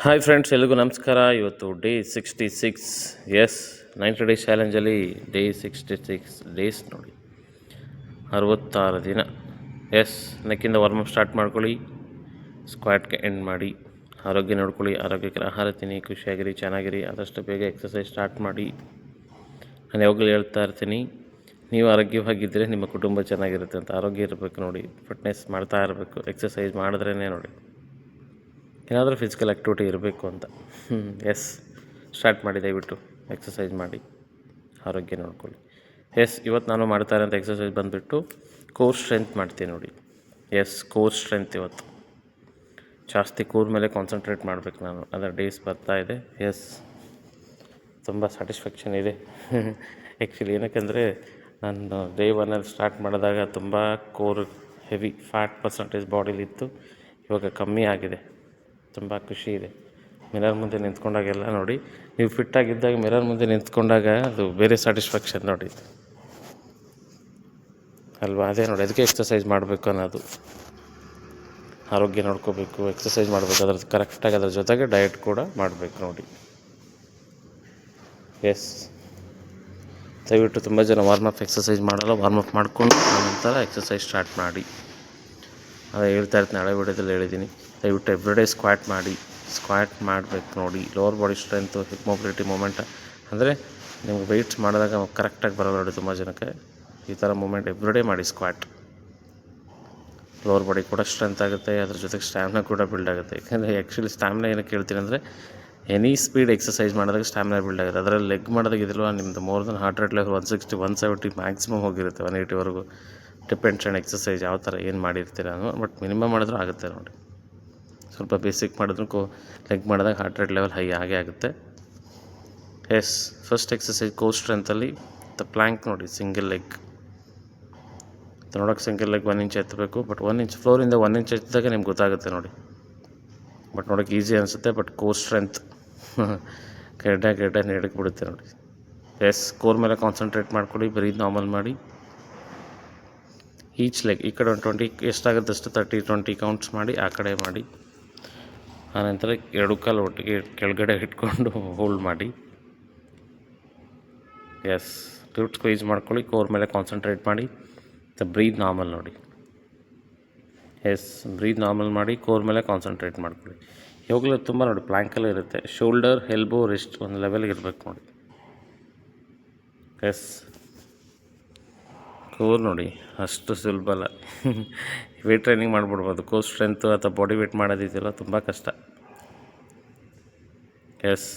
Hi friends ಎಲ್ರಿಗೂ ನಮಸ್ಕಾರ. ಇವತ್ತು day sixty six yes ninety days ಚಾಲೆಂಜಲ್ಲಿ day sixty six days ನೋಡಿ. ಅರವತ್ತಾರು ದಿನ. ಎಸ್ ನೆಕ್ಕಿಂದ ಅಪ್ ಸ್ಟಾರ್ಟ್ ಮಾಡ್ಕೊಳ್ಳಿ. ಸ್ಕ್ವಾಟ್ಗೆ ಎಂಡ್ ಮಾಡಿ. ಆರೋಗ್ಯ ನೋಡ್ಕೊಳ್ಳಿ, ಆರೋಗ್ಯಕರ ಆಹಾರ ತಿನ್ನಿ, ಖುಷಿಯಾಗಿರಿ, ಚೆನ್ನಾಗಿರಿ, ಆದಷ್ಟು ಬೇಗ ಎಕ್ಸಸೈಸ್ ಸ್ಟಾರ್ಟ್ ಮಾಡಿ. ನಾನು ಯಾವಾಗಲೂ ಹೇಳ್ತಾ ಇರ್ತೀನಿ, ನೀವು ಆರೋಗ್ಯವಾಗಿದ್ದರೆ ನಿಮ್ಮ ಕುಟುಂಬ ಚೆನ್ನಾಗಿರುತ್ತೆ ಅಂತ. ಆರೋಗ್ಯ ಇರಬೇಕು ನೋಡಿ ಫಿಟ್ನೆಸ್ ಮಾಡ್ತಾ ಇರಬೇಕು ಎಕ್ಸಸೈಸ್ ಮಾಡಿದ್ರೇ ನೋಡಿ. ಏನಾದರೂ ಫಿಸಿಕಲ್ ಆ್ಯಕ್ಟಿವಿಟಿ ಇರಬೇಕು ಅಂತ. ಎಸ್ ಸ್ಟಾರ್ಟ್ ಮಾಡಿ, ದಯವಿಟ್ಟು ಎಕ್ಸಸೈಸ್ ಮಾಡಿ. ಆರೋಗ್ಯ ನೋಡ್ಕೊಳ್ಳಿ. ಎಸ್ ಇವತ್ತು ನಾನು ಮಾಡ್ತಾ ಇರೋಂಥ ಎಕ್ಸಸೈಸ್ ಬಂದುಬಿಟ್ಟು ಕೋರ್ ಸ್ಟ್ರೆಂತ್ ಮಾಡ್ತೀನಿ ನೋಡಿ. ಎಸ್ ಕೋರ್ ಸ್ಟ್ರೆಂತ್ ಇವತ್ತು. ಜಾಸ್ತಿ ಕೂರ್ ಮೇಲೆ ಕಾನ್ಸಂಟ್ರೇಟ್ ಮಾಡಬೇಕು ನಾನು. ಅದರ ಡೇಸ್ ಬರ್ತಾ ಇದೆ. ಎಸ್ ತುಂಬ ಸ್ಯಾಟಿಸ್ಫ್ಯಾಕ್ಷನ್ ಇದೆ. ಆ್ಯಕ್ಚುಲಿ ಏನಕ್ಕೆಂದರೆ ನಾನು ಡೇ ಒನ್ನಲ್ಲಿ ಸ್ಟಾರ್ಟ್ ಮಾಡಿದಾಗ ತುಂಬ ಕೋರ್ ಹೆವಿ ಫ್ಯಾಟ್ ಪರ್ಸಂಟೇಜ್ ಬಾಡಿಲಿತ್ತು ಇವಾಗ ಕಮ್ಮಿ ಆಗಿದೆ. ತುಂಬ ಖುಷಿ ಇದೆ. ಮಿರರ್ ಮುಂದೆ ನಿಂತ್ಕೊಂಡಾಗೆಲ್ಲ ನೋಡಿ, ನೀವು ಫಿಟ್ಟಾಗಿದ್ದಾಗ ಮಿರರ್ ಮುಂದೆ ನಿಂತ್ಕೊಂಡಾಗ ಅದು ಬೇರೆ ಸ್ಯಾಟಿಸ್ಫ್ಯಾಕ್ಷನ್ ನೋಡಿ. ಅಲ್ವಾ? ಅದೇ ನೋಡಿ, ಅದಕ್ಕೆ ಎಕ್ಸಸೈಸ್ ಮಾಡಬೇಕು ಅನ್ನೋದು. ಆರೋಗ್ಯ ನೋಡ್ಕೋಬೇಕು ಎಕ್ಸಸೈಸ್ ಮಾಡಬೇಕು, ಅದ್ರದ್ದು ಕರೆಕ್ಟಾಗಿ ಅದ್ರ ಜೊತೆಗೆ ಡಯಟ್ ಕೂಡ ಮಾಡಬೇಕು ನೋಡಿ. ಎಸ್ ದಯವಿಟ್ಟು ತುಂಬ ಜನ ವಾರ್ಮಪ್ ಎಕ್ಸಸೈಸ್ ಮಾಡಲ್ಲ ವಾರ್ಮಪ್ ಮಾಡಿಕೊಂಡು ಆನಂತರ ಎಕ್ಸಸೈಸ್ ಸ್ಟಾರ್ಟ್ ಮಾಡಿ. ಅದೇ ಹೇಳ್ತಾ ಇರ್ತೀನಿ, ಹಳೆ ವಿಡಿಯೋದಲ್ಲಿ ಹೇಳಿದ್ದೀನಿ. ದಯವಿಟ್ಟು ಎವ್ರಿಡೇ ಸ್ಕ್ವಾಟ್ ಮಾಡಿ ಸ್ಕ್ವಾಟ್ ಮಾಡಬೇಕು ನೋಡಿ lower body strength hip mobility movement ಅಂದರೆ ನಿಮ್ಗೆ ವೆಯ್ಟ್ಸ್ ಮಾಡಿದಾಗ ಕರೆಕ್ಟಾಗಿ ಬರೋಲ್ಲ ನೋಡಿ ತುಂಬ ಜನಕ್ಕೆ. ಈ ಥರ ಮೂಮೆಂಟ್ ಎವ್ರಿಡೇ ಮಾಡಿ ಸ್ಕ್ವಾಟ್ ಲೋವರ್ ಬಾಡಿ ಕೂಡ ಸ್ಟ್ರೆಂತ್ ಆಗುತ್ತೆ, ಅದ್ರ ಜೊತೆಗೆ ಸ್ಟ್ಯಾಮಿನಾ ಕೂಡ ಬಿಲ್ಡ್ ಆಗುತ್ತೆ. ಯಾಕಂದರೆ ಆ್ಯಕ್ಚುಲಿ ಸ್ಟ್ಯಾಮಿನಾ ಏನಕ್ಕೆ ಹೇಳ್ತೀನಿ ಅಂದರೆ ಎನಿ ಸ್ಪೀಡ್ ಎಕ್ಸಸೈಸ್ ಮಾಡಿದಾಗ ಸ್ಟ್ಯಾಮಿನಾ ಬಿಲ್ಡ್ ಆಗುತ್ತೆ. ಅದರಲ್ಲಿ ಲೆಗ್ ಮಾಡಿದಾಗ ಇದಿಲ್ವ ನಿಮ್ಮದು more than heart rate level one sixty one seventy maximum ಹೋಗಿರುತ್ತೆ ಒನ್ ಏಯ್ಟಿವರೆಗೂ ಡಿಪೆಂಡ್ಸ್ ಆ್ಯಂಡ್ ಎಕ್ಸಸೈಸ್ ಯಾವ ಥರ ಏನು ಮಾಡಿರ್ತೀರ ಬಟ್ ಮಿನಿಮಮ್ ಮಾಡಿದ್ರೂ ಆಗುತ್ತೆ ನೋಡಿ. ಸ್ವಲ್ಪ ಬೇಸಿಕ್ ಮಾಡಿದ್ರು, ಕೋ ಲೆಗ್ ಮಾಡಿದಾಗ ಹಾರ್ಟ್ ರೇಟ್ ಲೆವೆಲ್ ಹೈ ಆಗೇ ಆಗುತ್ತೆ. ಎಸ್ ಫಸ್ಟ್ ಎಕ್ಸಸೈಸ್ ಕೋ ಸ್ಟ್ರೆಂತಲ್ಲಿ ದ ಪ್ಲ್ಯಾಂಕ್ ನೋಡಿ ಸಿಂಗಲ್ ಲೆಗ್ ನೋಡೋಕೆ ಸಿಂಗಲ್ ಲೆಗ್ ಒನ್ ಇಂಚ್ ಎತ್ತಬೇಕು ಬಟ್ ಒನ್ ಇಂಚ್ ಫ್ಲೋರಿಂದ ಒನ್ ಇಂಚ್ ಎತ್ತಿದಾಗ ನಿಮ್ಗೆ ಗೊತ್ತಾಗುತ್ತೆ ನೋಡಿ. ಬಟ್ ನೋಡೋಕೆ ಈಸಿ ಅನಿಸುತ್ತೆ ಬಟ್ ಕೋರ್ ಸ್ಟ್ರೆಂತ್ ಗೆಡ್ಡ ಗೆಡ್ಡ ನೆಡಕ್ಕೆ ಬಿಡುತ್ತೆ ನೋಡಿ. ಎಸ್ ಕೋರ್ ಮೇಲೆ ಕಾನ್ಸಂಟ್ರೇಟ್ ಮಾಡ್ಕೊಳ್ಳಿ, ಬರೀ ನಾರ್ಮಲ್ ಮಾಡಿ. ಈಚ್ ಲೆಗ್ ಈ ಕಡೆ ಒಂದು ಟ್ವೆಂಟಿ ಎಷ್ಟಾಗುತ್ತೆ ಅಷ್ಟು ತರ್ಟಿ ಟ್ವೆಂಟಿ ಕೌಂಟ್ಸ್ ಮಾಡಿ, ಆ ಕಡೆ ಮಾಡಿ. ಆನಂತರ ಎರಡು ಕಾಲು ಒಟ್ಟಿಗೆ ಕೆಳಗಡೆ ಇಟ್ಕೊಂಡು ಹೋಲ್ಡ್ ಮಾಡಿ. ಎಸ್ ಟ್ಯೂಟ್ ಸ್ಕ್ವೀಸ್ ಮಾಡ್ಕೊಳ್ಳಿ ಕೋರ್ ಮೇಲೆ ಕಾನ್ಸಂಟ್ರೇಟ್ ಮಾಡಿ. ಬ್ರೀದ್ ನಾರ್ಮಲ್ ನೋಡಿ. ಎಸ್ ಬ್ರೀದ್ ನಾರ್ಮಲ್ ಮಾಡಿ ಕೋರ್ ಮೇಲೆ ಕಾನ್ಸಂಟ್ರೇಟ್ ಮಾಡ್ಕೊಳ್ಳಿ. ಯಾವಾಗಲೂ ತುಂಬ ನೋಡಿ ಪ್ಲ್ಯಾಂಕಲ್ಲಿ ಇರುತ್ತೆ. ಶೋಲ್ಡರ್ ಎಲ್ಬೋ ರಿಸ್ಟ್ ಒಂದು ಲೆವೆಲ್ಗೆ ಇರಬೇಕು ನೋಡಿ. ಎಸ್ ಕೋರ್ ನೋಡಿ, ಅಷ್ಟು ಸುಲಭ ಅಲ್ಲ. ವೇಟ್ ಟ್ರೈನಿಂಗ್ ಮಾಡಿಬಿಡ್ಬೋದು. ಕೋರ್ ಸ್ಟ್ರೆಂತು ಅಥವಾ ಬಾಡಿ ವೇಟ್ ಮಾಡೋದಿದೆಯಲ್ಲ ತುಂಬ ಕಷ್ಟ. ಎಸ್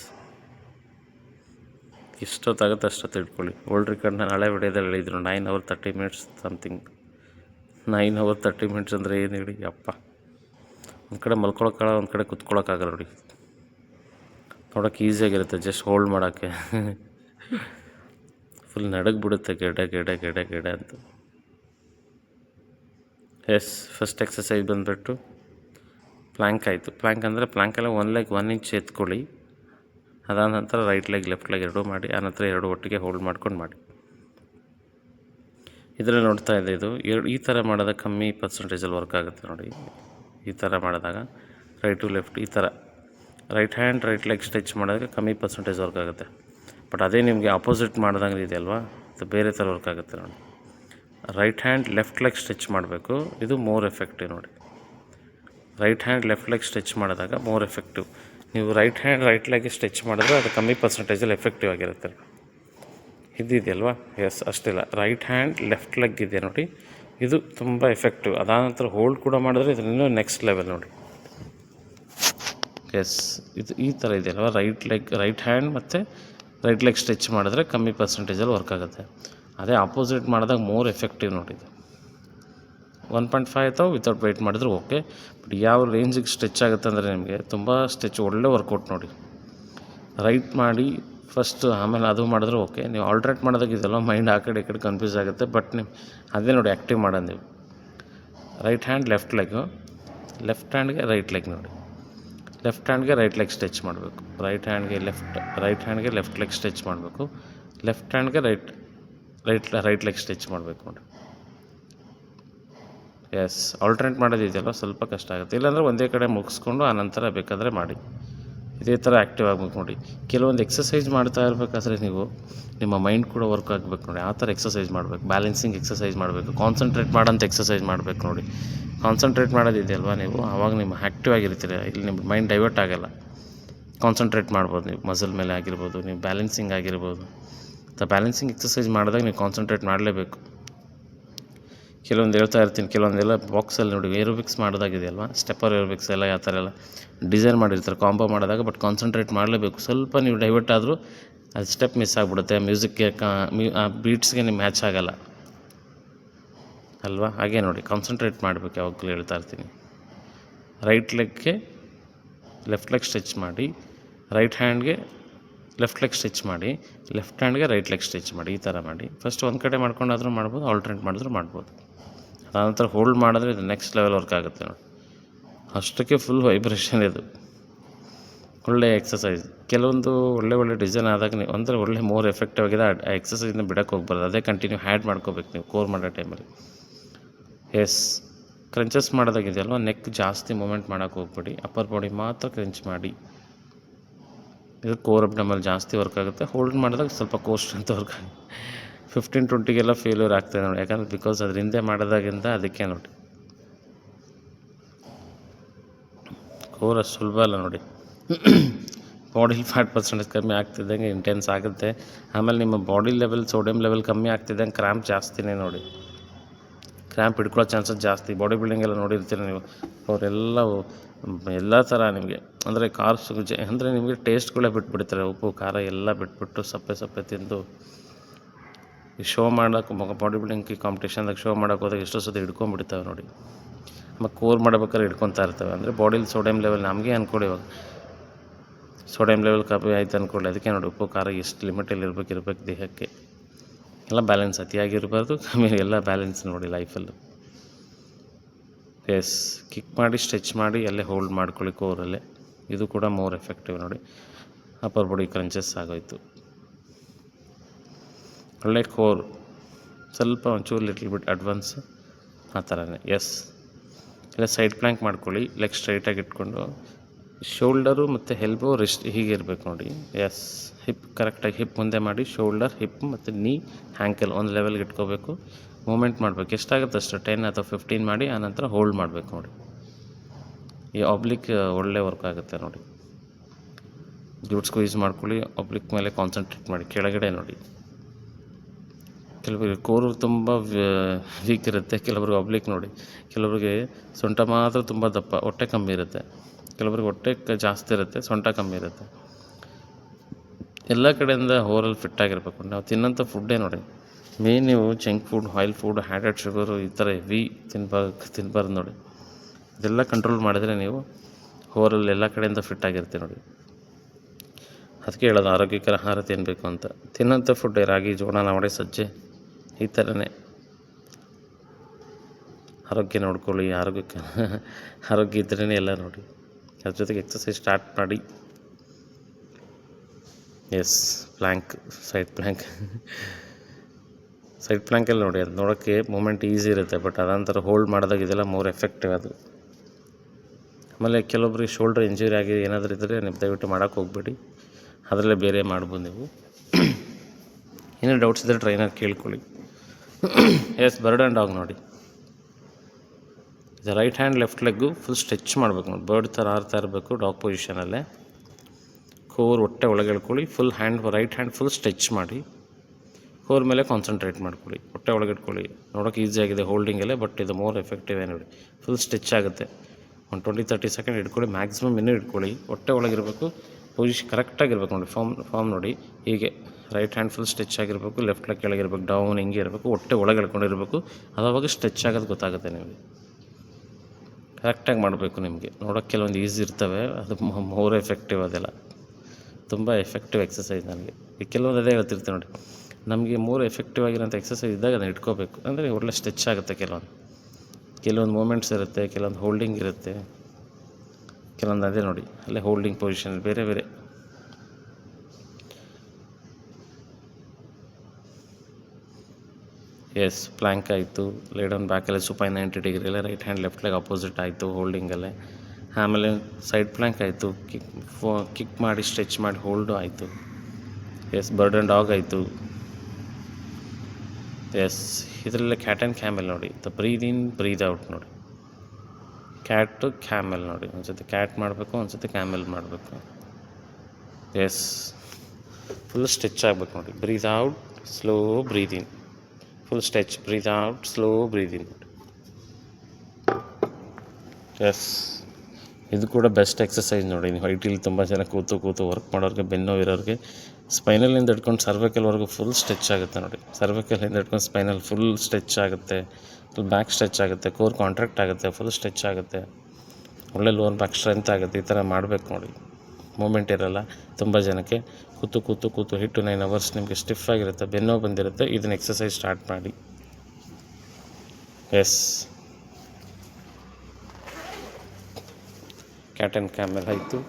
ಇಷ್ಟೊತ್ತಾಗುತ್ತೆ ಅಷ್ಟೊತ್ತು ಇಟ್ಕೊಳ್ಳಿ ಓಲ್ಡ್ ರೆಕಾರ್ಡ್ ನಾನು ಹಳೆ ವಿಡಿಯೋದಲ್ಲಿ ಹೇಳಿದ್ರು nine hour thirty minutes something nine hour thirty minutes ಅಂದರೆ ಏನು ಹೇಳಿ? ಅಪ್ಪ ಒಂದು ಕಡೆ ಮಲ್ಕೊಳಕ್ಕಾಗ ಒಂದು ಕಡೆ ಕುತ್ಕೊಳ್ಳೋಕ್ಕಾಗಲ್ಲ ನೋಡಿ. ನೋಡೋಕೆ ಈಸಿಯಾಗಿರುತ್ತೆ ಜಸ್ಟ್ ಹೋಲ್ಡ್ ಮಾಡೋಕ್ಕೆ. ಫುಲ್ ನಡಗ್ಬಿಡುತ್ತೆ ಬಿಡುತ್ತೆ, ಗೇಡ, ಗೆಡ, ಗೇಡ, ಗೆಡೆ ಅಂತ. ಎಸ್ ಫಸ್ಟ್ ಎಕ್ಸಸೈಸ್ ಬಂದುಬಿಟ್ಟು ಪ್ಲ್ಯಾಂಕ್ ಆಯಿತು. ಪ್ಲ್ಯಾಂಕ್ ಅಂದರೆ ಪ್ಲ್ಯಾಂಕಲ್ಲಿ ಒನ್ ಲೆಗ್ ಒನ್ ಇಂಚ್ ಎತ್ಕೊಳ್ಳಿ. ಅದಾದ ನಂತರ ರೈಟ್ ಲೆಗ್ ಲೆಫ್ಟ್ ಲೆಗ್ ಎರಡೂ ಮಾಡಿ ಆನಂತರ ಎರಡು ಒಟ್ಟಿಗೆ ಹೋಲ್ಡ್ ಮಾಡ್ಕೊಂಡು ಮಾಡಿ. ಇದರಲ್ಲಿ ನೋಡ್ತಾ ಇದೆ ಇದು. ಎರಡು, ಈ ಥರ ಮಾಡಿದಾಗ ಕಮ್ಮಿ ಪರ್ಸೆಂಟೇಜಲ್ಲಿ ವರ್ಕ್ ಆಗುತ್ತೆ ನೋಡಿ. ಈ ಥರ ಮಾಡಿದಾಗ ರೈಟ್ ಟು ಲೆಫ್ಟ್ ಈ ಥರ right hand right leg stretch ಮಾಡಿದಾಗ ಕಮ್ಮಿ ಪರ್ಸೆಂಟೇಜ್ ವರ್ಕ್ ಆಗುತ್ತೆ. ಬಟ್ ಅದೇ ನಿಮಗೆ ಆಪೋಸಿಟ್ ಮಾಡಿದಂಗೆ ಇದೆಯಲ್ವಾ? ಇದು ಬೇರೆ ಥರ ವರ್ಕ್ ಆಗುತ್ತೆ ನೋಡಿ. Right hand left leg stretch ಮಾಡಬೇಕು. ಇದು ಮೋರ್ ಎಫೆಕ್ಟಿವ್ ನೋಡಿ. Right hand left leg stretch ಮಾಡಿದಾಗ ಮೋರ್ ಎಫೆಕ್ಟಿವ್ ನೀವು right hand right leg stretch ಮಾಡಿದ್ರೆ ಅದು ಕಮ್ಮಿ ಪರ್ಸೆಂಟೇಜಲ್ಲಿ ಎಫೆಕ್ಟಿವ್ ಆಗಿರುತ್ತೆ. ಇದಿದೆಯಲ್ವಾ? ಎಸ್ ಅಷ್ಟಿಲ್ಲ. ರೈಟ್ ಹ್ಯಾಂಡ್ ಲೆಫ್ಟ್ ಲೆಗ್ ಇದೆ ನೋಡಿ. ಇದು ತುಂಬ ಎಫೆಕ್ಟಿವ್ ಅದಾದ ನಂತರ ಹೋಲ್ಡ್ ಕೂಡ ಮಾಡಿದ್ರೆ ಇದರಿಂದ ನೆಕ್ಸ್ಟ್ ಲೆವೆಲ್ ನೋಡಿ. ಎಸ್ ಇದು ಈ ಥರ ಇದೆಯಲ್ವ? ರೈಟ್ ಲೆಗ್, ರೈಟ್ ಹ್ಯಾಂಡ್ ಮತ್ತು ರೈಟ್ ಲೆಗ್ ಸ್ಟ್ರೆಚ್ ಮಾಡಿದ್ರೆ ಕಮ್ಮಿ ಪರ್ಸೆಂಟೇಜಲ್ಲಿ ವರ್ಕ್ ಆಗುತ್ತೆ. ಅದೇ ಆಪೋಸಿಟ್ ಮಾಡಿದಾಗ ಮೋರ್ ಎಫೆಕ್ಟಿವ್ ನೋಡಿದ್ದು ಒನ್ ಪಾಯಿಂಟ್ ಫೈವ್ ಅಥವಾ ವಿತೌಟ್ ವೆಯ್ಟ್ ಮಾಡಿದ್ರೆ ಓಕೆ ಬಟ್ ಯಾವ ರೇಂಜಿಗೆ ಸ್ಟ್ರೆಚ್ ಆಗುತ್ತೆ ಅಂದರೆ ನಿಮಗೆ ತುಂಬ ಸ್ಟ್ರೆಚ್ ಒಳ್ಳೆ ವರ್ಕೌಟ್ ನೋಡಿ. ರೈಟ್ ಮಾಡಿ ಫಸ್ಟ್ ಆಮೇಲೆ ಅದು ಮಾಡಿದ್ರೆ ಓಕೆ ನೀವು ಆಲ್ಟ್ರೇಟ್ ಮಾಡಿದಾಗ ಇದೆಲ್ಲ ಮೈಂಡ್ ಆ ಕಡೆ ಈ ಕಡೆ ಕನ್ಫ್ಯೂಸ್ ಆಗುತ್ತೆ. ಬಟ್ ನಿಮ್ಮ ಅದೇ ನೋಡಿ ಆ್ಯಕ್ಟಿವ್ ಮಾಡೋದು ನೀವು. Right hand left leg left ಹ್ಯಾಂಡ್ಗೆ right leg ನೋಡಿ. ಲೆಫ್ಟ್ ಹ್ಯಾಂಡ್ಗೆ ರೈಟ್ ಲೆಗ್ ಸ್ಟ್ರೆಚ್ ಮಾಡಬೇಕು. ರೈಟ್ ಹ್ಯಾಂಡ್ಗೆ ಲೆಫ್ಟ್ ರೈಟ್ ಹ್ಯಾಂಡ್ಗೆ ಲೆಫ್ಟ್ ಲೆಗ್ ಸ್ಟ್ರೆಚ್ ಮಾಡಬೇಕು. Left ಹ್ಯಾಂಡ್ಗೆ right right right leg stretch ಮಾಡಬೇಕು ನೋಡಿ. ಎಸ್ ಆಲ್ಟ್ರೇಟ್ ಮಾಡೋದಿದೆಯಲ್ಲ ಸ್ವಲ್ಪ ಕಷ್ಟ ಆಗುತ್ತೆ. ಇಲ್ಲಾಂದರೆ ಒಂದೇ ಕಡೆ ಮುಗಿಸ್ಕೊಂಡು ಆನಂತರ ಬೇಕಾದರೆ ಮಾಡಿ. ಇದೇ ಥರ ಆ್ಯಕ್ಟಿವ್ ಆಗಬೇಕು ನೋಡಿ. ಕೆಲವೊಂದು ಎಕ್ಸಸೈಸ್ ಮಾಡ್ತಾ ಇರಬೇಕಾದ್ರೆ ನೀವು ನಿಮ್ಮ ಮೈಂಡ್ ಕೂಡ ವರ್ಕ್ ಆಗಬೇಕು ನೋಡಿ. ಆ ಥರ ಎಕ್ಸಸೈಸ್ ಮಾಡಬೇಕು ಬ್ಯಾಲೆನ್ಸಿಂಗ್ ಎಕ್ಸಸೈಸ್ ಮಾಡಬೇಕು ಕಾನ್ಸಂಟ್ರೇಟ್ ಮಾಡೋಂಥ ಎಕ್ಸಸೈಸ್ ಮಾಡಬೇಕು ನೋಡಿ. ಕಾನ್ಸಂಟ್ರೇಟ್ ಮಾಡೋದಿದೆಯಲ್ವಾ ನೀವು? ಆವಾಗ ನಿಮ್ಮ ಆ್ಯಕ್ಟಿವ್ ಆಗಿರ್ತೀರ. ಇಲ್ಲಿ ನಿಮ್ಮ ಮೈಂಡ್ ಡೈವರ್ಟ್ ಆಗೋಲ್ಲ. ಕಾನ್ಸಂಟ್ರೇಟ್ ಮಾಡ್ಬೋದು ನೀವು ಮಸಲ್ ಮೇಲೆ ಆಗಿರ್ಬೋದು, ನೀವು ಬ್ಯಾಲೆನ್ಸಿಂಗ್ ಆಗಿರ್ಬೋದು. ಅಥವಾ ಬ್ಯಾಲೆನ್ಸಿಂಗ್ ಎಕ್ಸಸೈಸ್ ಮಾಡಿದಾಗ ನೀವು ಕಾನ್ಸಂಟ್ರೇಟ್ ಮಾಡಲೇಬೇಕು. ಕೆಲವೊಂದು ಹೇಳ್ತಾ ಇರ್ತೀನಿ, ಕೆಲವೊಂದೆಲ್ಲ ಬಾಕ್ಸಲ್ಲಿ ನೋಡಿ, ಏರೋಬಿಕ್ಸ್ ಮಾಡೋದಾಗಿದೆಯಲ್ವ? ಸ್ಟೆಪ್ಪರ್ ಏರೋಬಿಕ್ಸ್ ಎಲ್ಲ ಯಾವ ಥರ ಎಲ್ಲ ಡಿಸೈನ್ ಮಾಡಿರ್ತಾರೆ, ಕಾಂಬೋ ಮಾಡಿದಾಗ, ಬಟ್ ಕಾನ್ಸಂಟ್ರೇಟ್ ಮಾಡಲೇಬೇಕು. ಸ್ವಲ್ಪ ನೀವು ಡೈವರ್ಟ್ ಆದರೂ ಅದು ಸ್ಟೆಪ್ ಮಿಸ್ ಆಗಿಬಿಡುತ್ತೆ ಮ್ಯೂಸಿಕ್ಗೆ ಕಾ ಆ ಬೀಟ್ಸ್ಗೆ ನೀವು ಮ್ಯಾಚ್ ಆಗೋಲ್ಲ. ಅಲ್ವಾ? ಹಾಗೆ ನೋಡಿ, ಕಾನ್ಸಂಟ್ರೇಟ್ ಮಾಡಬೇಕು ಯಾವಾಗಲೂ ಹೇಳ್ತಾ ಇರ್ತೀನಿ. ರೈಟ್ ಲೆಗ್ಗೆ, ಲೆಫ್ಟ್ ಲೆಗ್ ಸ್ಟ್ರೆಚ್ ಮಾಡಿ, ರೈಟ್ ಹ್ಯಾಂಡ್ಗೆ ಲೆಫ್ಟ್ ಲೆಗ್ ಸ್ಟಿಚ್ ಮಾಡಿ ಲೆಫ್ಟ್ ಹ್ಯಾಂಡ್ಗೆ ರೈಟ್ ಲೆಗ್ ಸ್ಟಿಚ್ ಮಾಡಿ, ಈ ಥರ ಮಾಡಿ. ಫಸ್ಟ್ ಒಂದು ಕಡೆ ಮಾಡ್ಕೊಂಡಾದರೂ ಮಾಡ್ಬೋದು ಆಲ್ಟ್ರೇಟ್ ಮಾಡಿದ್ರು ಮಾಡ್ಬೋದು. ಅದಾನಂತರ ಹೋಲ್ಡ್ ಮಾಡಿದ್ರೆ ಇದು ನೆಕ್ಸ್ಟ್ ಲೆವೆಲ್ ವರ್ಕ್ ಆಗುತ್ತೆ ನೋಡಿ. ಅಷ್ಟಕ್ಕೆ ಫುಲ್ ವೈಬ್ರೇಷನ್ ಇದು. ಒಳ್ಳೆ ಎಕ್ಸಸೈಸ್ ಕೆಲವೊಂದು ಒಳ್ಳೆ ಒಳ್ಳೆ ಡಿಸೈನ್ ಆದಾಗ ನೀವು ಅಂದರೆ ಒಳ್ಳೆ ಮೋರ್ ಎಫೆಕ್ಟಿವ್ ಆಗಿದೆ ಆ ಎಕ್ಸಸೈಸ್ನ ಬಿಡಕ್ಕೆ ಹೋಗ್ಬಾರ್ದು. ಅದೇ ಕಂಟಿನ್ಯೂ ಹ್ಯಾಡ್ ಮಾಡ್ಕೋಬೇಕು ನೀವು ಕೋರ್ ಮಾಡೋ ಟೈಮಲ್ಲಿ ಎಸ್ ಕ್ರಂಚಸ್ ಮಾಡೋದಾಗಿದೆಯಲ್ವ? ನೆಕ್ ಜಾಸ್ತಿ ಮೂಮೆಂಟ್ ಮಾಡೋಕ್ಕೆ ಹೋಗ್ಬೇಡಿ. ಅಪ್ಪರ್ ಬಾಡಿ ಮಾತ್ರ ಕ್ರಂಚ್ ಮಾಡಿ. ಇದು ಕೋರ್ ಅಬ್ಡಮಲ್ ಜಾಸ್ತಿ ವರ್ಕ್ ಆಗುತ್ತೆ. ಹೋಲ್ಡ್ ಮಾಡಿದಾಗ ಸ್ವಲ್ಪ ಕೋಸ್ಟ್ ಅಂತ ವರ್ಕ್ ಆಗುತ್ತೆ. ಫಿಫ್ಟೀನ್ ಟ್ವೆಂಟಿಗೆಲ್ಲ ಫೇಲ್ಯೂರ್ ಆಗ್ತದೆ ನೋಡಿ. ಯಾಕಂದ್ರೆ ಬಿಕಾಸ್ ಅದ್ರ ಹಿಂದೆ ಮಾಡೋದಾಗಿಂದ ಅದಕ್ಕೆ ನೋಡಿ. ಕೋರ್ ಅಷ್ಟು ಸುಲಭ ಅಲ್ಲ ನೋಡಿ. ಬಾಡಿ ಫ್ಯಾಟ್ ಪರ್ಸೆಂಟೇಜ್ ಕಮ್ಮಿ ಆಗ್ತಿದ್ದಂಗೆ ಇಂಟೆನ್ಸ್ ಆಗುತ್ತೆ. ಆಮೇಲೆ ನಿಮ್ಮ ಬಾಡಿ ಲೆವೆಲ್ ಸೋಡಿಯಂ ಲೆವೆಲ್ ಕಮ್ಮಿ ಆಗ್ತಿದ್ದಂಗೆ ಕ್ರ್ಯಾಂಪ್ ಜಾಸ್ತಿನೇ ನೋಡಿ. ಕ್ರ್ಯಾಂಪ್ ಹಿಡ್ಕೊಳ್ಳೋ ಚಾನ್ಸಸ್ ಜಾಸ್ತಿ. ಬಾಡಿ ಬಿಲ್ಡಿಂಗ್ ಎಲ್ಲ ನೋಡಿರ್ತೀರ ನೀವು. ಅವರೆಲ್ಲ ಎಲ್ಲ ಥರ ನಿಮಗೆ ಅಂದರೆ ಕಾರ್ಸ್ ಅಂದರೆ ನಿಮಗೆ ಟೇಸ್ಟ್ಗಳೇ ಬಿಟ್ಬಿಡ್ತಾರೆ, ಉಪ್ಪು, ಖಾರ ಎಲ್ಲ ಬಿಟ್ಬಿಟ್ಟು ಸಪ್ಪೆ ಸಪ್ಪೆ ತಿಂದು ಈ ಶೋ ಮಾಡೋಕ್ಕೆ ಬಾಡಿ ಬಿಲ್ಡಿಂಗ್ ಕಾಂಪಿಟೇಷನ್ದಾಗ ಶೋ ಮಾಡೋಕೆ ಹೋದಾಗ ಎಷ್ಟೋ ಸತಿ ಹಿಡ್ಕೊಂಡ್ಬಿಡ್ತಾವೆ ನೋಡಿ. ಆಮೇಲೆ ಕೋರ್ ಮಾಡ್ಬೇಕಾದ್ರೆ ಹಿಡ್ಕೊತಾ ಇರ್ತವೆ. ಅಂದರೆ ಬಾಡಿಲಿ ಸೋಡಿಯಂ ಲೆವೆಲ್ ನಮಗೆ ಅಂದ್ಕೊಳ್ಳಿ ಇವಾಗ. ಸೋಡಿಯಂ ಲೆವೆಲ್ ಕಮ್ಮಿ ಆಯ್ತು ಅಂದ್ಕೊಳ್ಳಿ ಅದಕ್ಕೆ ನೋಡಿ ಉಪ್ಪು, ಖಾರ ಎಷ್ಟು ಲಿಮಿಟಲ್ಲಿ ಇರಬೇಕು, ಇರ್ಬೇಕು ದೇಹಕ್ಕೆ. ಎಲ್ಲ ಬ್ಯಾಲೆನ್ಸ್, ಅತಿಯಾಗಿರಬಾರ್ದು, ಕಮ್ಮಿ ಎಲ್ಲ ಬ್ಯಾಲೆನ್ಸ್ ನೋಡಿ ಲೈಫಲ್ಲೂ. ಎಸ್ ಕಿಕ್ ಮಾಡಿ ಸ್ಟ್ರೆಚ್ ಮಾಡಿ, ಅಲ್ಲೇ ಹೋಲ್ಡ್ ಮಾಡ್ಕೊಳ್ಳಿ ಕೋರಲ್ಲೇ. ಇದು ಕೂಡ ಮೋರ್ ಎಫೆಕ್ಟಿವ್ ನೋಡಿ. ಅಪ್ಪರ್ ಬಾಡಿ ಕ್ರಂಚಸ್ ಆಗೋಯ್ತು. ಒಳ್ಳೆ ಕೋರ್ ಸ್ವಲ್ಪ ಒಂಚೂರು ಲಿಟ್ಲ್ ಬಿಟ್ ಅಡ್ವಾನ್ಸ್ ಆ ಥರನೇ ಎಸ್ ಇಲ್ಲ ಸೈಡ್ ಪ್ಲ್ಯಾಂಕ್ ಮಾಡ್ಕೊಳ್ಳಿ. ಲೆಗ್ ಸ್ಟ್ರೈಟಾಗಿ ಇಟ್ಕೊಂಡು. ಶೋಲ್ಡರು ಮತ್ತು ಎಲ್ಬೋ ರಿಸ್ಟ್ ಹೀಗೆ ಇರಬೇಕು ನೋಡಿ. ಎಸ್ ಹಿಪ್ ಕರೆಕ್ಟಾಗಿ ಹಿಪ್ ಮುಂದೆ ಮಾಡಿ. ಶೋಲ್ಡರ್ ಹಿಪ್ ಮತ್ತು ನೀ ಹ್ಯಾಂಕಲ್ ಒಂದು ಲೆವೆಲ್ಗೆ ಇಟ್ಕೋಬೇಕು. ಮೂಮೆಂಟ್ ಮಾಡಬೇಕು. ಎಷ್ಟಾಗುತ್ತೆ ಅಷ್ಟು? ಟೆನ್ ಅಥವಾ ಫಿಫ್ಟೀನ್ ಮಾಡಿ, ಆನಂತರ ಹೋಲ್ಡ್ ಮಾಡಬೇಕು ನೋಡಿ. ಈ ಆಬ್ಲಿಕ್ ಒಳ್ಳೆ ವರ್ಕ್ ಆಗುತ್ತೆ ನೋಡಿ. ಗ್ಲೂಟ್ ಸ್ಕ್ವೀಸ್ ಮಾಡ್ಕೊಳ್ಳಿ ಆಬ್ಲಿಕ್ ಮೇಲೆ ಕಾನ್ಸಂಟ್ರೇಟ್ ಮಾಡಿ, ಕೆಳಗಡೆ ನೋಡಿ. ಕೆಲವರಿಗೆ ಕೋರು ತುಂಬ ವೀಕ್ ಇರುತ್ತೆ, ಕೆಲವ್ರಿಗೆ ಆಬ್ಲಿಕ್ ನೋಡಿ. ಕೆಲವ್ರಿಗೆ ಸೊಂಟ ಮಾತ್ರ ತುಂಬ ದಪ್ಪ, ಹೊಟ್ಟೆ ಕಮ್ಮಿ ಇರುತ್ತೆ. ಕೆಲವ್ರಿಗೆ ಹೊಟ್ಟೆ ಜಾಸ್ತಿ ಇರುತ್ತೆ, ಸೊಂಟ ಕಮ್ಮಿ ಇರುತ್ತೆ. ಎಲ್ಲ ಕಡೆಯಿಂದ ಓವರಲ್ ಫಿಟ್ ಆಗಿರಬೇಕು. ನಾವು ತಿನ್ನೋಂಥ ಫುಡ್ಡೇ ನೋಡಿ. ಮೇನ್ ನೀವು junk food oil food added sugar ಈ ಥರ ಹೆವಿ ತಿನ್ಬಾರ್ದು ತಿನ್ನಬಾರ್ದು ನೋಡಿ. ಇದೆಲ್ಲ ಕಂಟ್ರೋಲ್ ಮಾಡಿದರೆ ನೀವು ಓವರಲ್ಲಿ ಎಲ್ಲ ಕಡೆಯಿಂದ ಫಿಟ್ ಆಗಿರ್ತೀವಿ ನೋಡಿ. ಅದಕ್ಕೆ ಹೇಳೋದು ಆರೋಗ್ಯಕರ ಆಹಾರ ತಿನ್ನಬೇಕು ಅಂತ. ತಿನ್ನೋಂಥ ಫುಡ್ ರಾಗಿ, ಜೋಳ, ನಾವಡೆ, ಸಜ್ಜೆ ಈ ಥರನೇ ಆರೋಗ್ಯ ನೋಡ್ಕೊಳ್ಳಿ, ಆರೋಗ್ಯಕ್ಕೆ ಆರೋಗ್ಯ ಇದ್ರೇ ಎಲ್ಲ ನೋಡಿ. ಅದ್ರ ಜೊತೆಗೆ ಎಕ್ಸಸೈಸ್ ಸ್ಟಾರ್ಟ್ ಮಾಡಿ. Yes plank side plank side ಪ್ಲ್ಯಾಂಕಲ್ಲಿ ನೋಡಿ, ಅದು ನೋಡೋಕ್ಕೆ ಮೂಮೆಂಟ್ ಈಸಿ ಇರುತ್ತೆ ಬಟ್ ಅದಂತರ ಹೋಲ್ಡ್ ಮಾಡಿದಾಗ ಇದೆಲ್ಲ ಮೋರ್ ಎಫೆಕ್ಟಿವ್ ಅದು. ಆಮೇಲೆ ಕೆಲವೊಬ್ರಿಗೆ ಶೋಲ್ಡ್ರ್ ಇಂಜುರಿ ಆಗಿ ಏನಾದರೂ ಇದ್ದರೆ ನೀವು ದಯವಿಟ್ಟು ಮಾಡೋಕ್ಕೆ ಹೋಗ್ಬೇಡಿ. ಅದರಲ್ಲೇ ಬೇರೆ ಮಾಡ್ಬೋದು ನೀವು. ಏನೋ ಡೌಟ್ಸ್ ಇದ್ದರೆ ಟ್ರೈನರ್ ಕೇಳ್ಕೊಳ್ಳಿ. ಎಸ್ ಬರ್ಡ್ ಆ್ಯಂಡ್ ಡಾಗ್ ನೋಡಿ. ಇದು right hand left leg full stretch ಮಾಡಬೇಕು ನೋಡಿ. ಬರ್ಡ್ ಥರ ಆರ್ತಾ ಇರಬೇಕು ಡಾಗ್ ಪೊಸಿಷನಲ್ಲೇ ಕೋರ್ ಹೊಟ್ಟೆ ಒಳಗೆ ಇಟ್ಕೊಳ್ಳಿ full hand right hand full stretch ಮಾಡಿ. ಕೋರ್ ಮೇಲೆ ಕಾನ್ಸಂಟ್ರೇಟ್ ಮಾಡ್ಕೊಳ್ಳಿ. ಹೊಟ್ಟೆ ಒಳಗೆ ಇಟ್ಕೊಳ್ಳಿ. ನೋಡೋಕೆ ಈಸಿ ಆಗಿದೆ ಹೋಲ್ಡಿಂಗಲ್ಲೇ ಬಟ್ ಇದು ಮೋರ್ ಎಫೆಕ್ಟಿವ್ ನೋಡಿ ಫುಲ್ ಸ್ಟ್ರೆಚ್ ಆಗುತ್ತೆ. ಒಂದು ಟ್ವೆಂಟಿ ತರ್ಟಿ ಸೆಕೆಂಡ್ ಇಟ್ಕೊಳ್ಳಿ ಮ್ಯಾಕ್ಸಿಮಮ್ ಇನ್ನೂ ಇಟ್ಕೊಳ್ಳಿ ಹೊಟ್ಟೆ ಒಳಗಿರಬೇಕು ಪೊಸಿಷನ್ ಕರೆಕ್ಟಾಗಿರ್ಬೇಕು ನೋಡಿ ಫಾರ್ಮ್ ಫಾರ್ಮ್ ನೋಡಿ. ಹೀಗೆ ರೈಟ್ ಹ್ಯಾಂಡ್ ಫುಲ್ ಸ್ಟ್ರೆಚ್ ಆಗಿರಬೇಕು ಲೆಫ್ಟ್ ಲೆಗ್ ಕೆಳಗಿರ್ಬೇಕು ಡೌನ್ ಹಿಂಗೆ ಇರಬೇಕು, ಹೊಟ್ಟೆ ಒಳಗೆ ಎಳ್ಕೊಂಡಿರಬೇಕು ಅದಾವಾಗ ಸ್ಟ್ರೆಚ್ ಆಗೋದು ಗೊತ್ತಾಗುತ್ತೆ ನಿಮಗೆ. ಕರೆಕ್ಟಾಗಿ ಮಾಡಬೇಕು ನಿಮಗೆ. ನೋಡೋಕೆ ಕೆಲವೊಂದು ಈಸಿ ಇರ್ತವೆ, ಅದು ಮೋರ್ ಎಫೆಕ್ಟಿವ್ ಅದೆಲ್ಲ. ತುಂಬ ಎಫೆಕ್ಟಿವ್ ಎಕ್ಸಸೈಸ್ ನನಗೆ ಕೆಲವೊಂದು ಅದೇ ಹೇಳ್ತಿರ್ತೀನಿ ನೋಡಿ. ನಮಗೆ ಮೂರು ಎಫೆಕ್ಟಿವ್ ಆಗಿರೋಂಥ ಎಕ್ಸಸೈಸ್ ಇದ್ದಾಗ ಅದನ್ನ ಇಟ್ಕೋಬೇಕು ಅಂದರೆ ಒಳ್ಳೆ ಸ್ಟ್ರೆಚ್ ಆಗುತ್ತೆ ಕೆಲವೊಂದು. ಕೆಲವೊಂದು ಮೂಮೆಂಟ್ಸ್ ಇರುತ್ತೆ, ಕೆಲವೊಂದು ಹೋಲ್ಡಿಂಗ್ ಇರುತ್ತೆ. ಕೆಲವೊಂದು ಅದೇ ನೋಡಿ, ಅಲ್ಲೇ ಹೋಲ್ಡಿಂಗ್ ಪೊಸಿಷನ್ ಬೇರೆ ಬೇರೆ. ಎಸ್ ಪ್ಲ್ಯಾಂಕ್ ಆಯಿತು ಲೇಡ್ ಆನ್ ಬ್ಯಾಕಲ್ಲೇ ಸುಪೈ ninety ಡಿಗ್ರಿಯಲ್ಲೇ right hand left leg opposite ಆಯಿತು ಹೋಲ್ಡಿಂಗಲ್ಲೇ ಆಮೇಲೆ ಸೈಡ್ ಪ್ಲ್ಯಾಂಕ್ ಆಯಿತು ಕಿಕ್ ಫೋ ಕಿಕ್ ಮಾಡಿ ಸ್ಟ್ರೆಚ್ ಮಾಡಿ ಹೋಲ್ಡು ಆಯಿತು. ಎಸ್ ಬರ್ಡನ್ ಡಾಗ್ ಆಯಿತು. ಎಸ್ ಇದರಲ್ಲೇ ಕ್ಯಾಟ್ ಆ್ಯಂಡ್ ಕ್ಯಾಮೆಲ್ ನೋಡಿ. The breathe in breathe out ನೋಡಿ. ಕ್ಯಾಟು ಕ್ಯಾಮೆಲ್ ನೋಡಿ. ಒಂದು ಸತಿ ಕ್ಯಾಟ್ ಮಾಡಬೇಕು ಒಂದು ಸತಿ ಕ್ಯಾಮೆಲ್ ಮಾಡಬೇಕು. ಎಸ್ ಫುಲ್ ಸ್ಟೆಚ್ ಆಗಬೇಕು ನೋಡಿ. Breathe out slow breathe in full stretch breathe out slow breathe in yes ಇದು ಕೂಡ ಬೆಸ್ಟ್ ಎಕ್ಸಸೈಸ್ ನೋಡಿ. ನೀವು ಹೈಟಿಲಿ ತುಂಬ ಜನ ಕೂತು ಕೂತು ವರ್ಕ್ ಮಾಡೋರಿಗೆ ಬೆನ್ನು ಇರೋರಿಗೆ ಸ್ಪೈನಲಿಂದ ಹಿಡ್ಕೊಂಡು ಸರ್ವೈಕಲ್ವರೆಗೂ ಫುಲ್ ಸ್ಟ್ರೆಚ್ ಆಗುತ್ತೆ ನೋಡಿ. ಸರ್ವೈಕಲಿಂದ ಹಿಡ್ಕೊಂಡು ಸ್ಪೈನಲ್ ಫುಲ್ ಸ್ಟ್ರೆಚ್ ಆಗುತ್ತೆ ಫುಲ್ ಬ್ಯಾಕ್ ಸ್ಟ್ರೆಚ್ ಆಗುತ್ತೆ ಕೋರ್ ಕಾಂಟ್ರಾಕ್ಟ್ ಆಗುತ್ತೆ ಫುಲ್ ಸ್ಟ್ರೆಚ್ ಆಗುತ್ತೆ. ಒಳ್ಳೆ ಲೋನ್ ಬ್ಯಾಕ್ ಸ್ಟ್ರೆಂತ್ ಆಗುತ್ತೆ, ಈ ಥರ ಮಾಡಬೇಕು ನೋಡಿ. ಮೂಮೆಂಟ್ ಇರಲ್ಲ, ತುಂಬ ಜನಕ್ಕೆ ಕೂತು ಕೂತು ಕೂತು ಹಿಟ್ಟು ನೈನ್ ಅವರ್ಸ್ ನಿಮಗೆ ಸ್ಟಿಫ್ ಆಗಿರುತ್ತೆ, ಬೆನ್ನೋ ಬಂದಿರುತ್ತೆ, ಇದನ್ನ ಎಕ್ಸಸೈಸ್ ಸ್ಟಾರ್ಟ್ ಮಾಡಿ. Yes cat and and camel ಆಯಿತು.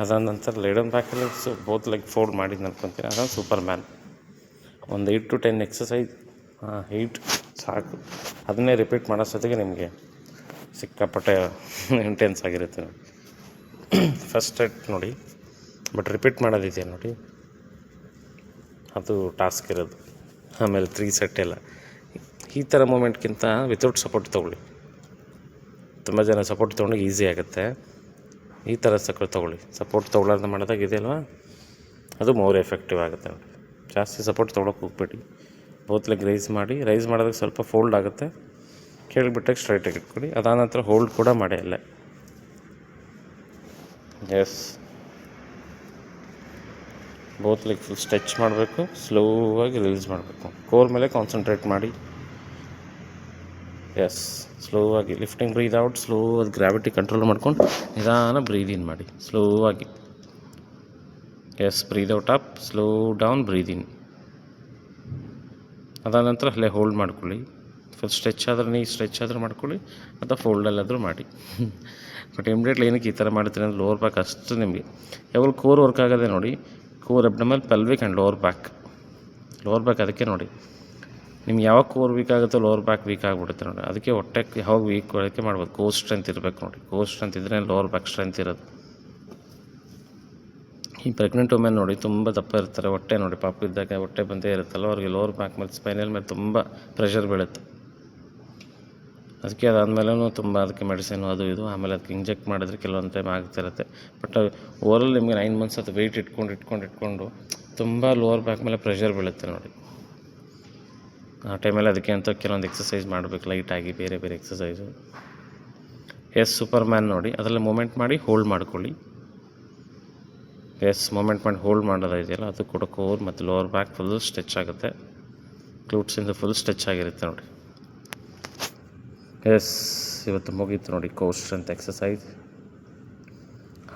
ಅದಾದ ನಂತರ ಲೇಡನ್ ಬ್ಯಾಕಲ್ಲಿ ಸೊ ಬೋತ್ ಲೈಕ್ ಫೋಲ್ಡ್ ಮಾಡಿದ್ದು ನಡ್ಕೊತೀನಿ ಅದೊಂದು ಸೂಪರ್ ಮ್ಯಾನ್ ಒಂದು eight to ten exercise eight ಸಾಕು. ಅದನ್ನೇ ರಿಪೀಟ್ ಮಾಡೋ ಸತಿಗೆ ನಿಮಗೆ ಸಿಕ್ಕಾಪಟ್ಟೆ ಇಂಟೆನ್ಸ್ ಆಗಿರುತ್ತೆ ಫಸ್ಟ್ ಸೆಟ್ ನೋಡಿ ಬಟ್ ರಿಪೀಟ್ ಮಾಡೋದಿದೆಯಾ ನೋಡಿ? ಅದು ಟಾಸ್ಕ್ ಇರೋದು. ಆಮೇಲೆ ತ್ರೀ ಸೆಟ್ ಎಲ್ಲ. ಈ ಥರ ಮೂಮೆಂಟ್ಗಿಂತ ವಿತೌಟ್ ಸಪೋರ್ಟ್ ತೊಗೊಳ್ಳಿ. ತುಂಬ ಜನ ಸಪೋರ್ಟ್ ತೊಗೊಂಡಾಗ ಈಸಿ ಆಗುತ್ತೆ. ಈ ಥರ ಸಕ್ಕರೆ ತೊಗೊಳ್ಳಿ. ಸಪೋರ್ಟ್ ತೊಗೊಳ್ಳಾರ್ದು ಮಾಡಿದಾಗ ಇದೆಯಲ್ವಾ ಅದು ಮೋರ್ ಎಫೆಕ್ಟಿವ್ ಆಗುತ್ತೆ ಜಾಸ್ತಿ ಸಪೋರ್ಟ್ ತೊಗೊಳಕ್ಕೆ ಹೋಗ್ಬೇಡಿ. ಬೋತ್ ಲೆಗ್ ರೈಸ್ ಮಾಡಿ ರೈಸ್ ಮಾಡೋದಕ್ಕೆ ಸ್ವಲ್ಪ ಫೋಲ್ಡ್ ಆಗುತ್ತೆ. ಕೇಳಿಬಿಟ್ಟಾಗ ಸ್ಟ್ರೈಟಾಗಿ ಇಟ್ಕೊಳ್ಳಿ. ಅದಾದ ನಂತರ ಹೋಲ್ಡ್ ಕೂಡ ಮಾಡಿ ಅಲ್ಲೇ. Yes both leg full stretch ಮಾಡಬೇಕು ಸ್ಲೋವಾಗಿ ರಿಲೀಸ್ ಮಾಡಬೇಕು. ಕೋರ್ ಮೇಲೆ ಕಾನ್ಸಂಟ್ರೇಟ್ ಮಾಡಿ. ಎಸ್ ಸ್ಲೋ ಆಗಿ ಲಿಫ್ಟಿಂಗ್ ಬ್ರೀದ್ ಔಟ್ ಸ್ಲೋ ಅದು ಗ್ರಾವಿಟಿ ಕಂಟ್ರೋಲ್ ಮಾಡ್ಕೊಂಡು ನಿಧಾನ ಬ್ರೀದ್ ಇನ್ ಮಾಡಿ ಸ್ಲೋ ಆಗಿ yes breathe out up slow down breathe in ಅದಾದ ನಂತರ ಅಲ್ಲೇ ಹೋಲ್ಡ್ ಮಾಡ್ಕೊಳ್ಳಿ. ಫುಲ್ ಸ್ಟ್ರೆಚ್ ಆದ್ರೆ ನೀ ಸ್ಟ್ರೆಚ್ ಆದರೂ ಮಾಡ್ಕೊಳ್ಳಿ, ಅಥವಾ ಫೋಲ್ಡಲ್ಲಾದರೂ ಮಾಡಿ. ಬಟ್ ಇಮ್ಡಿಯೇಟ್ಲಿ ಏನಕ್ಕೆ ಈ ಥರ ಮಾಡ್ತೀನಿ ಅಂದರೆ ಲೋವರ್ ಬ್ಯಾಕ್ ಅಷ್ಟು ನಿಮಗೆ. ಯಾವಾಗ ಕೋರ್ ವರ್ಕ್ ಆಗೋದೆ ನೋಡಿ core abdominal pelvic and lower back lower back ಅದಕ್ಕೆ ನೋಡಿ. ನಿಮ್ಗೆ ಯಾವಾಗ ಕೋರ್ ವೀಕ್ ಆಗುತ್ತೋ ಲೋವರ್ ಬ್ಯಾಕ್ ವೀಕ್ ಆಗಿಬಿಡುತ್ತೆ ನೋಡಿ. ಅದಕ್ಕೆ ಹೊಟ್ಟೆ ಯಾವಾಗ ವೀಕ್ ಒಳಕ್ಕೆ ಮಾಡ್ಬೋದು. ಕೋರ್ ಸ್ಟ್ರೆಂತ್ ಇರಬೇಕು ನೋಡಿ. ಕೋರ್ ಸ್ಟ್ರೆಂತ್ ಇದ್ದರೆ ಲೋವರ್ ಬ್ಯಾಕ್ ಸ್ಟ್ರೆಂತ್ ಇರೋದು. ಈ ಪ್ರೆಗ್ನೆಂಟ್ ವುಮೆನ್ ನೋಡಿ ತುಂಬ ದಪ್ಪ ಇರ್ತಾರೆ. ಹೊಟ್ಟೆ ನೋಡಿ ಪಾಪ ಇದ್ದಾಗ ಹೊಟ್ಟೆ ಬಂದೇ ಇರುತ್ತಲ್ಲ, ಅವ್ರಿಗೆ ಲೋವರ್ ಬ್ಯಾಕ್ ಮೇಲೆ ಸ್ಪೈನಲ್ ಮೇಲೆ ತುಂಬ ಪ್ರೆಷರ್ ಬೀಳುತ್ತೆ. ಅದಕ್ಕೆ ಅದಾದಮೇಲೂ ತುಂಬ ಅದಕ್ಕೆ ಮೆಡಿಸಿನ್ ಅದು ಇದು. ಆಮೇಲೆ ಅದಕ್ಕೆ ಇಂಜೆಕ್ಟ್ ಮಾಡಿದ್ರೆ ಕೆಲವೊಂದು ಟೈಮ್ ಆಗ್ತಿರುತ್ತೆ ಬಟ್ ಓವರಲ್ ನಿಮಗೆ ನೈನ್ ಮಂತ್ಸ್ ಅದು ವೆಯ್ಟ್ ಇಟ್ಕೊಂಡು ಇಟ್ಕೊಂಡು ಇಟ್ಕೊಂಡು ತುಂಬ ಲೋವರ್ ಬ್ಯಾಕ್ ಮೇಲೆ ಪ್ರೆಷರ್ ಬೀಳುತ್ತೆ ನೋಡಿ. ಆ ಟೈಮಲ್ಲಿ ಅದಕ್ಕೆ ಅಂತ ಕೆಲವೊಂದು ಎಕ್ಸಸೈಸ್ ಮಾಡಬೇಕು ಲೈಟಾಗಿ ಬೇರೆ ಬೇರೆ ಎಕ್ಸಸೈಸು ಎಸ್ ಸೂಪರ್ ಮ್ಯಾನ್ ನೋಡಿ, ಅದರಲ್ಲಿ ಮೂಮೆಂಟ್ ಮಾಡಿ ಹೋಲ್ಡ್ ಮಾಡ್ಕೊಳ್ಳಿ. ಎಸ್ ಮೂಮೆಂಟ್ ಮಾಡಿ ಹೋಲ್ಡ್ ಮಾಡೋದು ಇದೆಯಲ್ಲ, ಅದು ಕೂಡ ಕೋರ್ ಮತ್ತು ಲೋವರ್ ಬ್ಯಾಕ್ ಫುಲ್ ಸ್ಟ್ರೆಚ್ ಆಗುತ್ತೆ. ಕ್ಲೂಟ್ಸಿಂದ ಫುಲ್ ಸ್ಟ್ರೆಚ್ ಆಗಿರುತ್ತೆ ನೋಡಿ. ಎಸ್ ಇವತ್ತು ಮುಗೀತು ನೋಡಿ ಕೋರ್ ಸ್ಟ್ರೆಂತ್ ಎಕ್ಸಸೈಸ್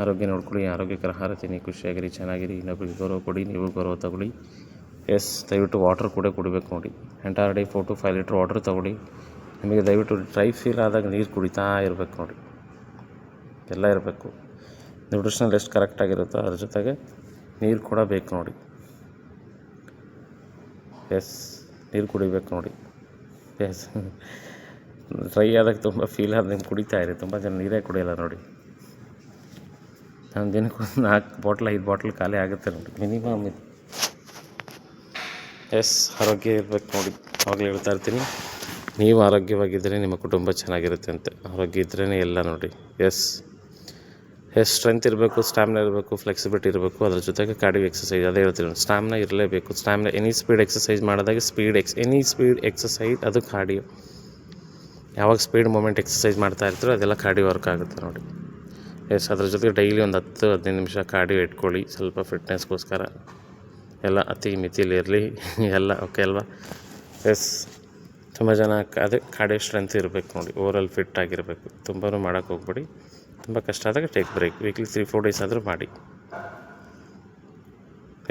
ಆರೋಗ್ಯ ನೋಡ್ಕೊಳ್ಳಿ, ಆರೋಗ್ಯಕರ ಆಹಾರ ತಿನ್ನಿ, ಖುಷಿಯಾಗಿರಿ, ಚೆನ್ನಾಗಿರಿ. ಇನ್ನೊಬ್ರಿಗೆ ಗೌರವ ಕೊಡಿ, ನೀವು ಗೌರವ ತಗೊಳ್ಳಿ. ಎಸ್, ದಯವಿಟ್ಟು ವಾಟರ್ ಕೂಡ ಕುಡಿಬೇಕು ನೋಡಿ. Entire day four to five litre water ತೊಗೊಳ್ಳಿ. ನಿಮಗೆ ದಯವಿಟ್ಟು ಡ್ರೈ ಫೀಲ್ ಆದಾಗ ನೀರು ಕುಡಿತಾ ಇರಬೇಕು ನೋಡಿ. ಎಲ್ಲ ಇರಬೇಕು. ನ್ಯೂಟ್ರಿಷನಲ್ ಎಷ್ಟು ಕರೆಕ್ಟಾಗಿರುತ್ತೋ ಅದ್ರ ಜೊತೆಗೆ ನೀರು ಕೂಡ ಬೇಕು ನೋಡಿ. ಎಸ್ ನೀರು ಕುಡಿಬೇಕು ನೋಡಿ. ಎಸ್ ಡ್ರೈ ಆದಾಗ ತುಂಬ ಫೀಲ್ ಆದ ನಿಮ್ಗೆ ಕುಡಿತಾ ಇರಿ. ತುಂಬ ಜನ ನೀರೇ ಕುಡಿಯೋಲ್ಲ ನೋಡಿ. ನಾನು ದಿನಕ್ಕೊಂದು ನಾಲ್ಕು ಬಾಟ್ಲ್ ಐದು ಬಾಟ್ಲ್ ಖಾಲಿ ಆಗುತ್ತೆ ನೋಡಿ. ಮಿನಿಮಮ್ ಇದು. ಎಸ್ ಆರೋಗ್ಯ ಇರ್ಬೇಕು ನೋಡಿ ಆವಾಗಲೇ ಹೇಳ್ತಾ ಇರ್ತೀನಿ. ನೀವು ಆರೋಗ್ಯವಾಗಿದ್ದರೆ ನಿಮ್ಮ ಕುಟುಂಬ ಚೆನ್ನಾಗಿರುತ್ತೆ ಅಂತ. ಆರೋಗ್ಯ ಇದ್ರೇ ಎಲ್ಲ ನೋಡಿ. ಎಸ್. ಎಸ್, ಸ್ಟ್ರೆಂತ್ ಇರಬೇಕು, ಸ್ಟ್ಯಾಮಿನ ಇರಬೇಕು, ಫ್ಲೆಕ್ಸಿಬಿಲಿಟಿ ಇರಬೇಕು, ಅದ್ರ ಜೊತೆಗೆ ಕಾರ್ಡಿಯೋ ಎಕ್ಸಸೈಸ್ ಅದೇ ಹೇಳ್ತೀನಿ ಸ್ಟ್ಯಾಮಿನ ಇರಲೇಬೇಕು. ಸ್ಟ್ಯಾಮಿನ, ಎನಿ ಸ್ಪೀಡ್ ಎಕ್ಸಸೈಸ್ ಮಾಡಿದಾಗ speed ex, any speed exercise ಅದು ಕಾರ್ಡಿಯೋ. ಯಾವಾಗ ಸ್ಪೀಡ್ ಮೂಮೆಂಟ್ ಎಕ್ಸಸೈಸ್ ಮಾಡ್ತಾ ಇರ್ತೀರೋ ಅದೆಲ್ಲ ಕಾರ್ಡಿಯೋ ವರ್ಕ್ ಆಗುತ್ತೆ ನೋಡಿ. ಎಸ್, ಅದ್ರ ಜೊತೆಗೆ ಡೈಲಿ ಒಂದು ಹತ್ತು ಹದಿನೈದು ನಿಮಿಷ ಕಾರ್ಡಿಯೋ ಇಟ್ಕೊಳ್ಳಿ. ಸ್ವಲ್ಪ ಫಿಟ್ನೆಸ್ಗೋಸ್ಕರ. ಎಲ್ಲ ಅತಿ ಮಿತಿಲಿ ಇರಲಿ, ಎಲ್ಲ ಓಕೆ ಅಲ್ವಾ? ಎಸ್ ತುಂಬ ಜನ ಅದೇ ಕಾಡೆ ಸ್ಟ್ರೆಂತ್ ಇರಬೇಕು ನೋಡಿ ಓವರಲ್ ಫಿಟ್ ಆಗಿರಬೇಕು. ತುಂಬಾ ಮಾಡೋಕ್ಕೆ ಹೋಗ್ಬೇಡಿ. ತುಂಬ ಕಷ್ಟ ಆದಾಗ take break weekly three four days ಆದರೂ ಮಾಡಿ.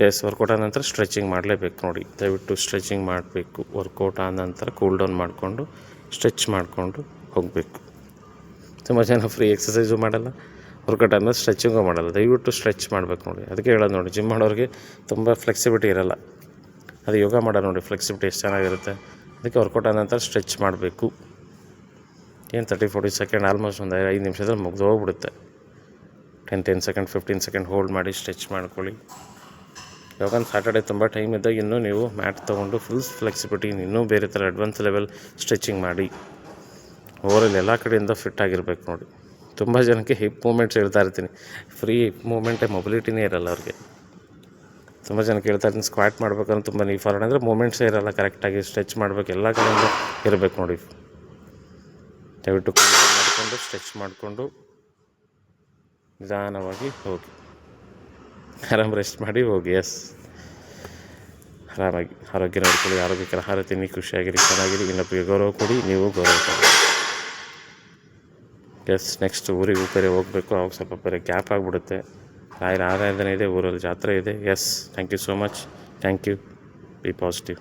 ಎಸ್ ವರ್ಕೌಟ್ ಆದ ನಂತರ ಸ್ಟ್ರೆಚಿಂಗ್ ಮಾಡಲೇಬೇಕು ನೋಡಿ. ದಯವಿಟ್ಟು ಸ್ಟ್ರೆಚಿಂಗ್ ಮಾಡಬೇಕು. ವರ್ಕೌಟ್ ಆದ ನಂತರ ಕೂಲ್ ಡೌನ್ ಮಾಡಿಕೊಂಡು ಸ್ಟ್ರೆಚ್ ಮಾಡಿಕೊಂಡು ಹೋಗಬೇಕು. ತುಂಬ ಜನ ಫ್ರೀ ಎಕ್ಸಸೈಸು ಮಾಡಲ್ಲ. ವರ್ಕೌಟ್ ಆದಮೇಲೆ ಸ್ಟ್ರೆಚಿಂಗು ಮಾಡಲ್ಲ. ದಯವಿಟ್ಟು ಸ್ಟ್ರೆಚ್ ಮಾಡಬೇಕು ನೋಡಿ. ಅದಕ್ಕೆ ಹೇಳೋದು ನೋಡಿ ಜಿಮ್ ಮಾಡೋರಿಗೆ ತುಂಬ ಫ್ಲೆಕ್ಸಿಬಿಲಿಟಿ ಇರಲ್ಲ. ಅದು ಯೋಗ ಮಾಡೋ ನೋಡಿ ಫ್ಲೆಕ್ಸಿಬಿಲಿಟಿ ಎಷ್ಟು ಚೆನ್ನಾಗಿರುತ್ತೆ. ಅದಕ್ಕೆ ವರ್ಕೌಟ್ ಆದ ನಂತರ ಸ್ಟ್ರೆಚ್ ಮಾಡಬೇಕು. ಏನು ತರ್ಟಿ ಫೋರ್ಟಿ ಸೆಕೆಂಡ್ ಆಲ್ಮೋಸ್ಟ್ ಒಂದು ಐದು ನಿಮಿಷದಲ್ಲಿ ಮುಗ್ದು ಹೋಗ್ಬಿಡುತ್ತೆ. Ten ten second fifteen second hold ಮಾಡಿ ಸ್ಟ್ರೆಚ್ ಮಾಡ್ಕೊಳ್ಳಿ. ಯಾವಾಗ ಸಾಟರ್ಡೆ ತುಂಬ ಟೈಮ್ ಇದ್ದಾಗ ಇನ್ನೂ ನೀವು ಮ್ಯಾಟ್ ತೊಗೊಂಡು ಫುಲ್ ಫ್ಲೆಕ್ಸಿಬಿಲಿಟಿ ಇನ್ನೂ ಬೇರೆ ಥರ ಅಡ್ವಾನ್ಸ್ ಲೆವೆಲ್ ಸ್ಟ್ರೆಚಿಂಗ್ ಮಾಡಿ. ಓವರಲ್ಲಿ ಎಲ್ಲ ಕಡೆಯಿಂದ ಫಿಟ್ ಆಗಿರಬೇಕು ನೋಡಿ. ತುಂಬ ಜನಕ್ಕೆ ಹಿಪ್ ಮೂಮೆಂಟ್ಸ್ ಹೇಳ್ತಾ ಇರ್ತೀನಿ. ಫ್ರೀ ಹಿಪ್ ಮೂಮೆಂಟೇ ಮೊಬಿಲಿಟಿನೇ ಇರಲ್ಲ ಅವ್ರಿಗೆ. ತುಂಬ ಜನ ಕೇಳ್ತಾ ಇರ್ತೀನಿ ಸ್ಕ್ವಾಟ್ ಮಾಡ್ಬೇಕಂದ್ರೆ ತುಂಬ ನೀ ಫಾರ್ವರ್ಡ್ ಅಂದರೆ ಮೂಮೆಂಟ್ಸೇ ಇರಲ್ಲ ಕರೆಕ್ಟಾಗಿ ಸ್ಟ್ರೆಚ್ ಮಾಡ್ಬೇಕು. ಎಲ್ಲ ಕಡೆಯಿಂದ ಇರಬೇಕು ನೋಡಿ. ದಯವಿಟ್ಟು ಮಾಡಿಕೊಂಡು ಸ್ಟ್ರೆಚ್ ಮಾಡಿಕೊಂಡು ನಿಧಾನವಾಗಿ ಹೋಗಿ. ಆರಾಮ್ ರೆಸ್ಟ್ ಮಾಡಿ ಹೋಗಿ ಎಸ್ ಆರಾಮಾಗಿ ಆರೋಗ್ಯ ನೋಡ್ಕೊಳ್ಳಿ, ಆರೋಗ್ಯಕರ ಆಹಾರ ತಿನ್ನಿ ಖುಷಿಯಾಗಿರಿ, ಚೆನ್ನಾಗಿರಿ ಇನ್ನೊಬ್ಬರಿಗೆ ಗೌರವ ಕೊಡಿ, ನೀವು ಗೌರವ ಎಸ್ ನೆಕ್ಸ್ಟ್ ಊರಿಗೆ ಬೇರೆ ಹೋಗಬೇಕು ಅವಾಗ ಸ್ವಲ್ಪ ಬೇರೆ ಗ್ಯಾಪ್ ಆಗಿಬಿಡುತ್ತೆ. ರಾಯರ ಆರಾಧನೆ ಇದೆ, ಊರಲ್ಲಿ ಜಾತ್ರೆ ಇದೆ. Yes thank you so much thank you be positive